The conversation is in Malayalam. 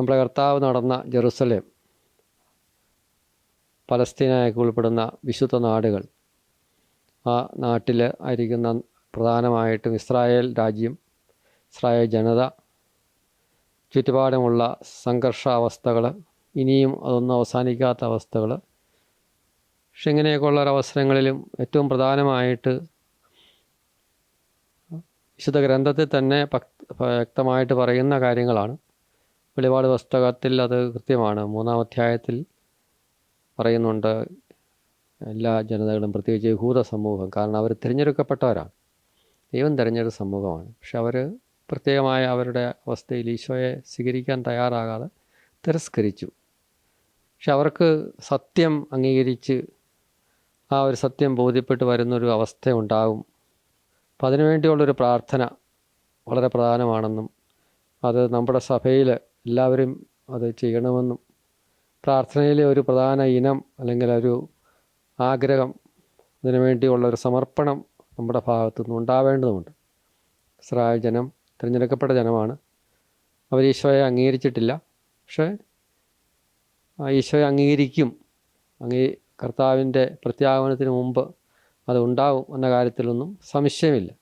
നമ്മുടെ കർത്താവ് നടന്ന ജെറുസലേം പലസ്തീനയൊക്കെ ഉൾപ്പെടുന്ന വിശുദ്ധ നാടുകൾ. ആ നാട്ടിൽ ആയിരിക്കുന്ന പ്രധാനമായിട്ടും ഇസ്രായേൽ രാജ്യം ഇസ്രായേൽ ജനത ചുറ്റുപാടുമുള്ള സംഘർഷാവസ്ഥകൾ ഇനിയും അതൊന്നും അവസാനിക്കാത്ത അവസ്ഥകൾ പക്ഷെ ഇങ്ങനെയൊക്കെയുള്ള ഒരവസരങ്ങളിലും ഏറ്റവും പ്രധാനമായിട്ട് വിശുദ്ധ ഗ്രന്ഥത്തിൽ തന്നെ വ്യക്തമായിട്ട് പറയുന്ന കാര്യങ്ങളാണ്. വെളിപാട് പുസ്തകത്തിൽ അത് കൃത്യമാണ്. മൂന്നാം അധ്യായത്തിൽ പറയുന്നുണ്ട് എല്ലാ ജനതകളും പ്രത്യേകിച്ച് യഹൂദ സമൂഹം കാരണം അവർ തിരഞ്ഞെടുക്കപ്പെട്ടവരാണ്. ദൈവം തിരഞ്ഞെടുത്ത സമൂഹമാണ്. പക്ഷെ അവർ പ്രത്യേകമായ അവരുടെ അവസ്ഥയിൽ ഈശോയെ സ്വീകരിക്കാൻ തയ്യാറാകാതെ തിരസ്കരിച്ചു. പക്ഷെ അവർക്ക് സത്യം അംഗീകരിച്ച് ആ ഒരു സത്യം ബോധ്യപ്പെട്ട് വരുന്നൊരു അവസ്ഥ ഉണ്ടാകും അപ്പം അതിനുവേണ്ടിയുള്ളൊരു പ്രാർത്ഥന വളരെ പ്രധാനമാണെന്നും അത് നമ്മുടെ സഭയിൽ എല്ലാവരും അത് ചെയ്യണമെന്നും പ്രാർത്ഥനയിലെ ഒരു പ്രധാന ഇനം അല്ലെങ്കിൽ ഒരു ആഗ്രഹം അതിനു വേണ്ടിയുള്ള ഒരു സമർപ്പണം നമ്മുടെ ഭാഗത്തു നിന്ന് ഉണ്ടാവേണ്ടതുണ്ട് ഇസ്രായേൽ ജനം തിരഞ്ഞെടുക്കപ്പെട്ട ജനമാണ്. അവർ ഈശോയെ അംഗീകരിച്ചിട്ടില്ല. പക്ഷേ ഈശോയെ അംഗീകരിക്കും. അങ്ങീ കർത്താവിന്റെ പ്രത്യാഗമനത്തിന് മുമ്പ് അത് ഉണ്ടാവും എന്ന കാര്യത്തിലൊന്നും സംശയമില്ല.